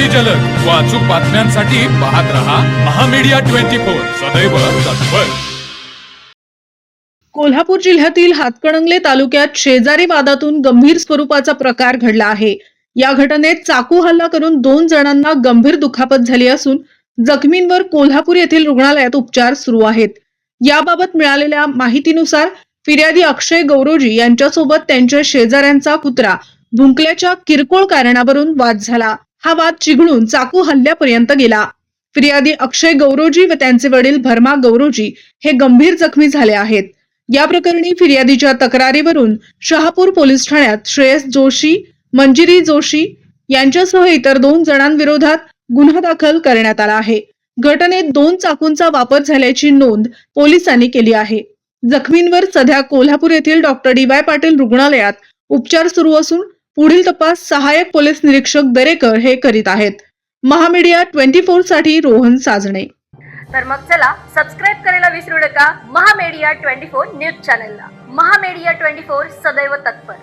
अगदी जलद. व अचूक बातम्यांसाठी पाहत रहा महामीडिया ट्वेंटी फोर. सदैव तत्पर. कोल्हापूर जिल्ह्यातील हातकणंगले तालुक्यात शेजारी वादातून गंभीर स्वरूपाचा प्रकार घडला आहे. या घटनेत चाकू हल्ला करून दोन जणांना गंभीर दुखापत झाली असून जखमींवर कोल्हापूर येथील रुग्णालयात उपचार सुरू आहेत. याबाबत मिळालेल्या माहितीनुसार फिर्यादी अक्षय गौरोजी यांच्यासोबत त्यांच्या शेजाऱ्यांचा कुत्रा भुंकल्याच्या किरकोळ कारणावरून वाद झाला. हा वाद चिघळून चाकू हल्ल्यापर्यंत गेला. फिर्यादी अक्षय गौरोजी व त्यांचे वडील भरमा गौरोजी हे गंभीर जखमी झाले आहेत. या प्रकरणी फिर्यादीच्या तक्रारीवरून शहापूर पोलीस ठाण्यात श्रेयस जोशी मंजिरी जोशी यांच्यासह इतर दोन जणांविरोधात गुन्हा दाखल करण्यात आला आहे. घटनेत दोन चाकूंचा वापर झाल्याची नोंद पोलिसांनी केली आहे. जखमींवर सध्या कोल्हापूर येथील डॉक्टर डी वाय पाटील रुग्णालयात उपचार सुरू असून पुढील तपास सहाय्यक पोलीस निरीक्षक दरेकर हे करीत आहेत. महामीडिया ट्वेंटी फोरसाठी रोहन साजणे. तर मग चला सबस्क्राईब करायला विसरू नका. महामेडिया ट्वेंटी फोर न्यूज चॅनलला. महामेडिया ट्वेंटी फोर सदैव तत्पर.